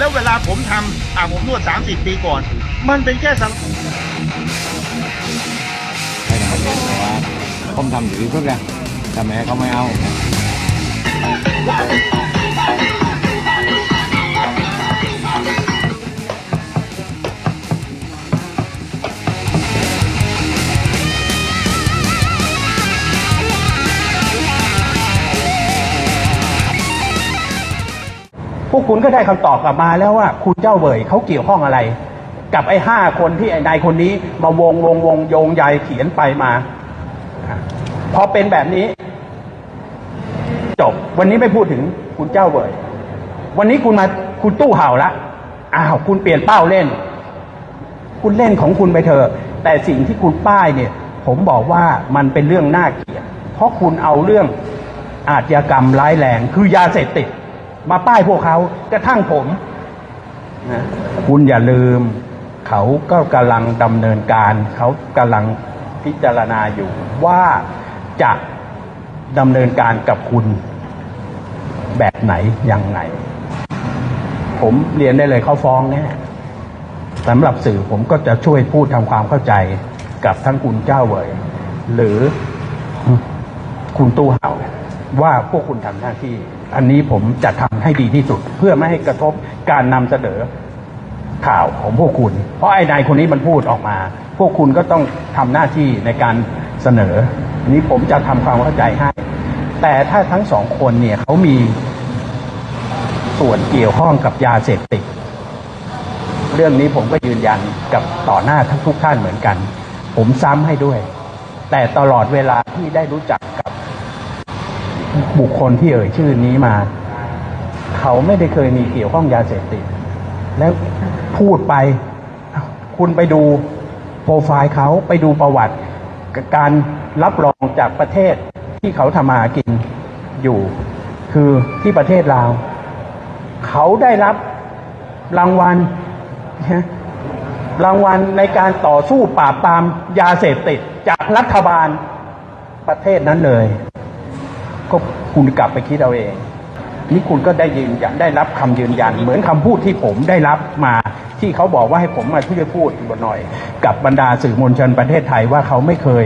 แล้วเวลาผมทำอ่าผมนวด 30 ปีก่อน มันเป็นแค่สังให้ทำเองแต่ว่าผมทำอยู่ที่สุดเลยแต่แม่เขาไม่เอา พวกคุณก็ได้คำตอบกลับมาแล้วว่าคุณเจ้าเบยเขาเกี่ยวข้องอะไร กับไอ้ห้าคนที่ไอ้นายคนนี้ มาวงวงวงโยงใยเขียนไปมา พอเป็นแบบนี้ จบ วันนี้ไม่พูดถึงคุณเจ้าเบยวันนี้คุณมาคุณตู้เห่าละอ้าวคุณเปลี่ยนเป้าเล่น คุณเล่นของคุณไปเถอะแต่สิ่งที่คุณป้ายเนี่ย ผมบอกว่ามันเป็นเรื่องน่าเกลียดเพราะคุณเอาเรื่องอาชญากรรมร้ายแรงคือยาเสพติด มาป้ายพวกเขากระทั่งผมนะคุณอย่าลืม เขาก็กำลังดำเนินการ เขากำลังพิจารณาอยู่ว่าจะดำเนินการกับคุณแบบไหนอย่างไงผมเรียนได้เลยเขาฟ้องแน่สำหรับสื่อผมก็จะช่วยพูดทำความเข้าใจกับทั้งคุณเจ้าเวยหรือคุณตู้เห่าว่าพวกคุณทำหน้าที่ อันนี้ผมจะทำ ให้ดีที่สุด เพื่อไม่ให้กระทบการนำเสนอข่าวของพวกคุณ เพราะไอ้นายคนนี้มันพูดออกมา พวกคุณก็ต้องทำหน้าที่ในการเสนอนี้ผมจะทำความเข้าใจให้ แต่ถ้าทั้งสองคนเนี่ยเขามีส่วนเกี่ยวข้องกับยาเสพติดเรื่องนี้ผมก็ยืนยันกับต่อหน้าทั้งทุกท่านเหมือนกัน ผมซ้ำให้ด้วย แต่ตลอดเวลาที่ได้รู้จักกับบุคคลที่เอ่ยชื่อนี้มา เขาไม่ได้เคยมีเกี่ยวข้องยาเสพติด แล้วพูดไป คุณไปดูโปรไฟล์เขาไปดูประวัติ การรับรองจากประเทศที่เขาทำมาหากินอยู่ คือที่ประเทศลาว เขาได้รับรางวัลรางวัลในการต่อสู้ปราบปรามยาเสพติดจากรัฐบาลประเทศนั้นเลย ก็คุณกลับไปคิดเอาเอง นี่คุณก็ได้ยืนยันได้รับคำยืนยัน เหมือนคำพูดที่ผมได้รับมาที่เขาบอกว่าให้ผมมาช่วยพูดบนหน่อย กับบรรดาสื่อมวลชนประเทศไทยว่าเขาไม่เคย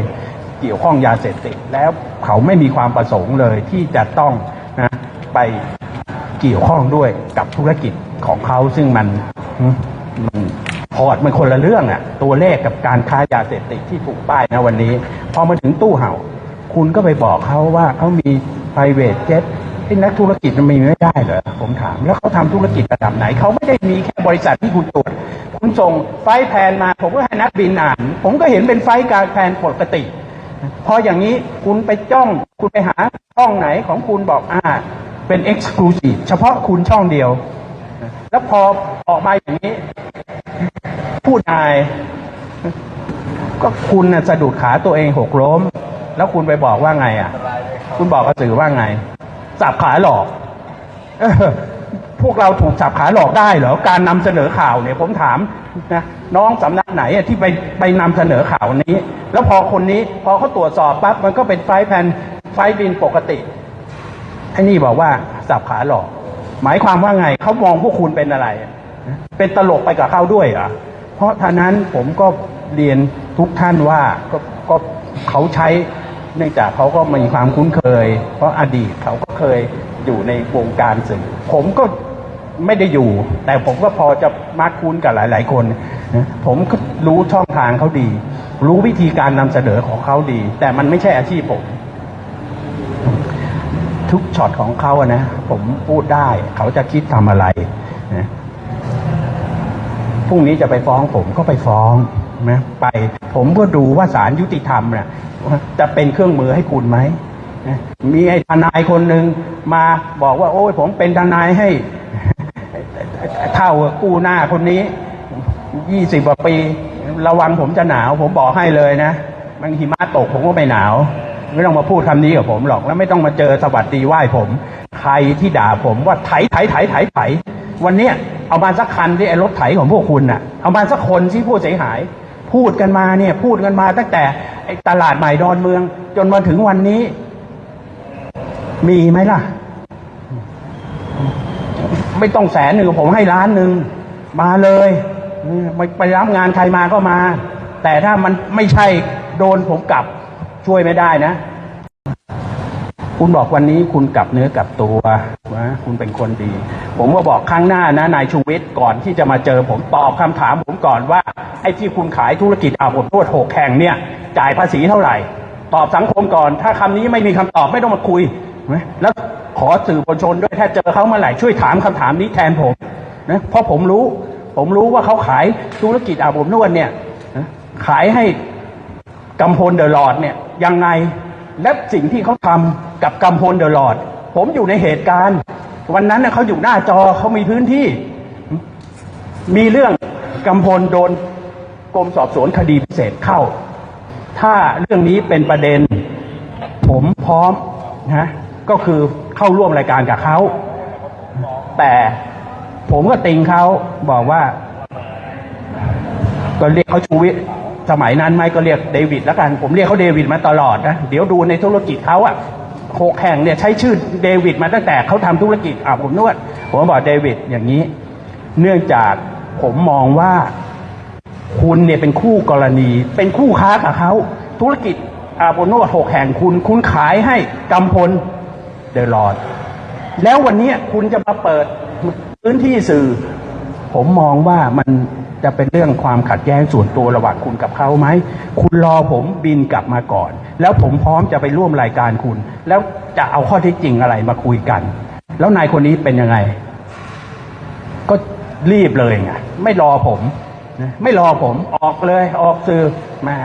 เกี่ยวข้องยาเสพติดแล้วเขาไม่มีความประสงค์เลยที่จะต้องนะไปเกี่ยวข้องด้วยกับธุรกิจของเขาซึ่งมันมันพอร์ตมันคนละเรื่องอะตัวเลขกับการค้ายาเสพติดที่ถูกป้ายนะวันนี้ พอมาถึงตู้เห่า คุณก็ไปบอกเขาว่าเขามี private jet ที่นักธุรกิจมันมีไม่ได้เหรอผมถาม แล้วเขาทำธุรกิจระดับไหน เขาไม่ได้มีแค่บริษัทที่คุณตรวจคุณส่งไฟแพนมา ผมก็ให้นักบินอ่าน ผมก็เห็นเป็นไฟการแพนปกติ พออย่างนี้คุณไปจ้อง คุณไปหาช่องไหนของคุณบอกอ่า เป็น exclusive เฉพาะคุณช่องเดียว แล้วพอออกมาอย่างนี้ พูดนาย ก็คุณน่ะสะดุดขาตัวเองหกล้ม แล้วคุณไปบอกว่าไงอะ คุณบอกกับสื่อว่าไง สับขาหลอกออพวกเราถูกสับขาหลอกได้เหรอการนำเสนอข่าวเนี่ยผมถามนะน้องสำนักไหนที่ไปไปนำเสนอข่าวนี้ แล้วพอคนนี้พอเขาตรวจสอบปั๊บมันก็เป็นไฟแผ่นไฟบินปกติไอ้นี่บอกว่าสับขาหลอก หมายความว่าไงเขามองพวกคุณเป็นอะไร เป็นตลกไปกับเขาด้วยเหรอเพราะท่านั้นผมก็เรียนทุกท่านว่าก็ก็เขาใช้ เนื่องจากเขาก็มีความคุ้นเคย เพราะอดีตเขาก็เคยอยู่ในวงการสื่อ ผมก็ไม่ได้อยู่ แต่ผมก็พอจะมักคุ้นกับหลาย ๆ คนนะผมก็รู้ช่องทางเขาดี รู้วิธีการนำเสนอของเขาดี แต่มันไม่ใช่อาชีพผม ทุกช็อตของเขาอะนะ ผมพูดได้ เขาจะคิดทำอะไรนะพรุ่งนี้จะไปฟ้องผมก็ไปฟ้อง นะไป ผมก็ดูว่าศาลยุติธรรมเนี่ยจะเป็นเครื่องมือให้คุณไหมมีไอ้ทนายคนหนึ่งมาบอกว่า โอ้ยผมเป็นทนายให้เท่ากู้หน้าคนนี้ยี่สิบกว่าปี ระวังผมจะหนาว ผมบอกให้เลยนะมันหิมะตกผมก็ไม่หนาว ไม่ต้องมาพูดคำนี้กับผมหรอก แล้วไม่ต้องมาเจอสวัสดีไหว้ผม ใครที่ด่าผมว่าไถไถไถไถไถวันเนี้ยเอามาสักคันที่ไอ้รถไถของพวกคุณน่ะ เอามาสักคนที่ผู้เสียหาย พูดกันมาเนี่ย พูดกันมาตั้งแต่ตลาดใหม่ดอนเมือง จนมาถึงวันนี้ มีไหมล่ะ ไม่ต้องแสนหนึ่งผมให้ล้านหนึ่งมาเลยไปรับงานใครมาก็มา แต่ถ้ามันไม่ใช่โดนผมกลับช่วยไม่ได้นะ คุณบอกวันนี้คุณกลับเนื้อกลับตัวนะคุณเป็นคนดี ผมก็บอกครั้งหน้านะนายชูวิทย์ก่อนที่จะมาเจอผมตอบคำถามผมก่อนว่า ไอ้ที่คุณขายธุรกิจอาบอบนวดหกแข่งเนี่ยจ่ายภาษีเท่าไหร่ ตอบสังคมก่อน ถ้าคำนี้ไม่มีคำตอบไม่ต้องมาคุยนะแล้วขอสื่อมวลชนด้วยถ้าเจอเขาเมื่อไหร่ช่วยถามคำถามนี้แทนผมนะเพราะผมรู้ผมรู้ว่าเขาขายธุรกิจอาบอบนวดเนี่ยขายให้กำพลเดอะลอดเนี่ยยังไงและสิ่งที่เขาทำ กับกำพลเดอะลอด ผมอยู่ในเหตุการณ์ วันนั้นเขาอยู่หน้าจอเขามีพื้นที่ มีเรื่องกำพลโดนกรมสอบสวนคดีพิเศษเข้า ถ้าเรื่องนี้เป็นประเด็น ผมพร้อมนะก็คือเข้าร่วมรายการกับเขาแต่ผมก็ติงเขาบอกว่า ก็เรียกเขาชูวิทย์สมัยนั้นไหมก็เรียกเดวิดแล้วกัน ผมเรียกเขาเดวิดมาตลอดนะ เดี๋ยวดูในธุรกิจเขาอะ โคแข่งเนี่ยใช้ชื่อเดวิดมาตั้งแต่เขาทำธุรกิจอาบอบนวด ผมบอกเดวิดอย่างนี้ เนื่องจากผมมองว่าคุณเนี่ยเป็นคู่กรณี เป็นคู่ค้ากับเขาธุรกิจอาบอบนวดหกแห่งคุณคุณขายให้กำพลเดลอดแล้ววันนี้คุณจะมาเปิดพื้นที่สื่อ ผมมองว่ามัน จะเป็นเรื่องความขัดแย้งส่วนตัวระหว่างคุณกับเขาไหม คุณรอผมบินกลับมาก่อน แล้วผมพร้อมจะไปร่วมรายการคุณ แล้วจะเอาข้อเท็จจริงอะไรมาคุยกัน แล้วนายคนนี้เป็นยังไง ก็รีบเลยไงไม่รอผมไม่รอผมออกเลยออกสื่อมา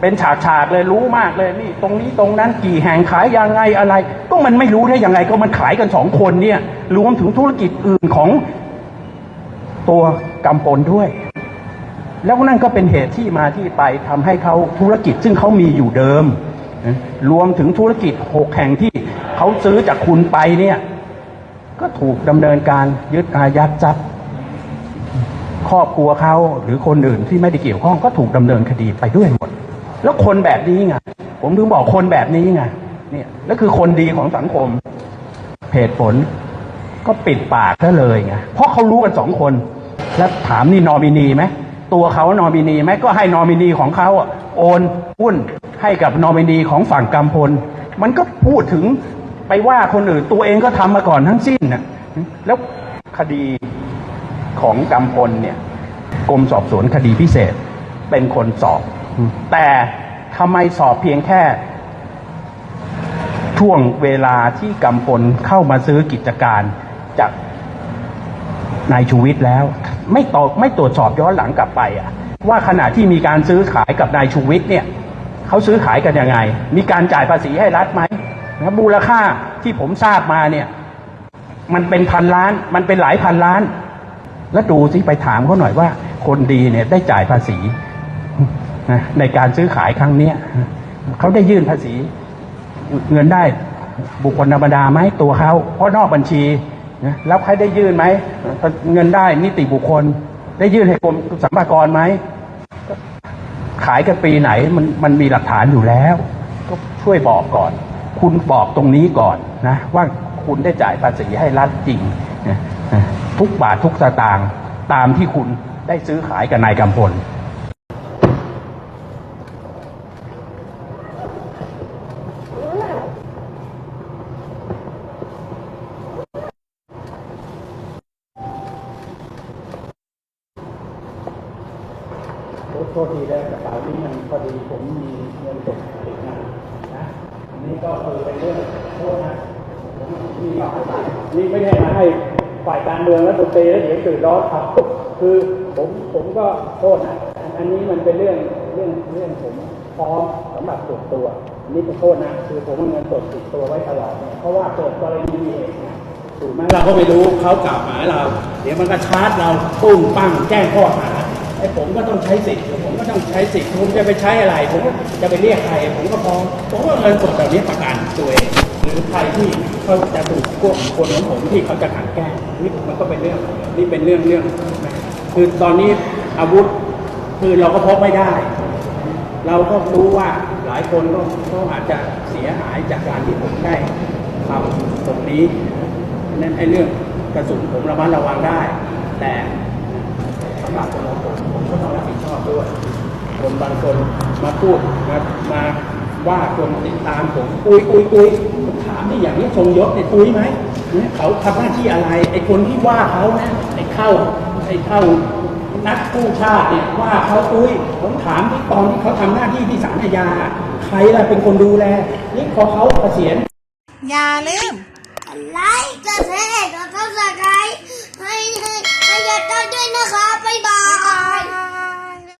เป็นฉากฉากเลยรู้มากเลยนี่ ตรงนี้ตรงนั้นกี่แห่งขายยังไงอะไร ก็มันไม่รู้ได้ยังไง ก็มันขายกันสองคนเนี่ยรวมถึงธุรกิจอื่นของตัวกำปนด้วย แล้วนั่นก็เป็นเหตุที่มาที่ไปทำให้เขาธุรกิจซึ่งเขามีอยู่เดิม รวมถึงธุรกิจหกแห่งที่เขาซื้อจากคุณไปเนี่ย ก็ถูกดำเนินการยึดอายัดทรัพย์ครอบครัวเขาหรือคนอื่นที่ไม่ได้เกี่ยวข้องก็ถูกดำเนินคดีไปด้วยหมด แล้วคนแบบนี้ไงผมถึงบอกคนแบบนี้ไงเนี่ยแล้วคือคนดีของสังคมเหตุผลก็ปิดปากซะเลยไงเพราะเขารู้กันสองคน แล้วถามนี่นอมินีไหม ตัวเขานอมินีไหมก็ให้นอมินีของเขาโอนหุ้นให้กับนอมินีของฝั่งกำพล มันก็พูดถึงไปว่าคนอื่นตัวเองก็ทำมาก่อนทั้งสิ้นนะแล้วคดีของกำพลเนี่ยกรมสอบสวนคดีพิเศษเป็นคนสอบ แต่ทำไมสอบเพียงแค่ ช่วงเวลาที่กำพลเข้ามาซื้อกิจการจากนายชูวิทย์แล้ว ไม่ตอบไม่ตรวจสอบย้อนหลังกลับไปอะว่าขณะที่มีการซื้อขายกับนายชูวิทย์เนี่ยเขาซื้อขายกันยังไง มีการจ่ายภาษีให้รัฐไหมนะมูลค่าที่ผมทราบมาเนี่ย มันเป็นพันล้าน มันเป็นหลายพันล้าน แล้วดูสิไปถามเขาหน่อยว่า คนดีเนี่ยได้จ่ายภาษีนะในการซื้อขายครั้งเนี้ยเขาได้ยื่นภาษี เงินได้บุคคลธรรมดาไหมตัวเขาเพราะนอกบัญชี นะแล้วใครได้ยื่นไหมเงินได้นิติบุคคล ได้ยื่นให้กรมสรรพากรไหมขายกันปีไหนมันมันมีหลักฐานอยู่แล้ว ก็ช่วยบอกก่อน คุณบอกตรงนี้ก่อนนะ ว่าคุณได้จ่ายภาษีให้รัฐจริงทุกบาททุกสตางค์ตามที่คุณได้ซื้อขายกับนายกำพล ทษทีแล้วกระเป๋านี้มันพอดีผมมีเงินตกติดมานะอันนี้ก็คือเป็นเรื่องโทษนะผมนี่นี่ไม่ได้มาให้ฝ่ายการเมืองและดนตรีแล้วเดี๋ยวตื่นร้อนครับคือผมผมก็โทษนะอันนี้มันเป็นเรื่องเรื่องเรื่องผมพร้อมสำหรับส่วนตัวนี่เป็นโทษนะคือผมเอาเงินสดติดตัวไว้ตลอดเพราะว่าเกิดกรณีเหตุถูกไหมเราก็ไม่รู้เขากล่าวหาเรา เดี๋ยวมันก็ชาร์จเราปุ้งปั้งแจ้งข้อหาไอ้ผมก็ต้องใช้สิทธิ์ ต้องใช้สิทธิ์ผมจะไปใช้อะไร ผมจะไปเรียกใคร ผมก็พร้อมผมก็เอาเงินสดแบบนี้ประกันตัวเองหรือใครที่เขาจะถูกพวกคนของผมที่เขาจะขัดแก้นี่มันก็เป็นเรื่องนี่เป็นเรื่องเรื่อง คือตอนนี้อาวุธคือเราก็พกไม่ได้ เราก็รู้ว่าหลายคนก็ก็อาจจะเสียหายจากการที่ผมได้ทำตรงนี้นั่นไอ้เรื่องกระสุนผมระมัดระวังได้ แต่สำหรับตัวผมผมก็ต้องรับผิดชอบด้วย คนบางคนมาพูดมามาว่าคนติดตามผมปุยปุยปุยผมถามนี่อย่างนี้ทรงยศเนี่ยปุยไหมเนี่ยเขาทำหน้าที่อะไรไอ้คนที่ว่าเขานะไอ้เข้าไอ้เข้านักกู้ชาติเนี่ยว่าเขาปุยผมถามที่ตอนที่เขาทำหน้าที่ที่ศาลอาญาใครล่ะเป็นคนดูแลนี่พอเขาเกษียณอย่าลืมไลค์กดแชร์กดซับสไครต์ให้ให้ให้ยาต้าด้วยนะคะบ๊ายบาย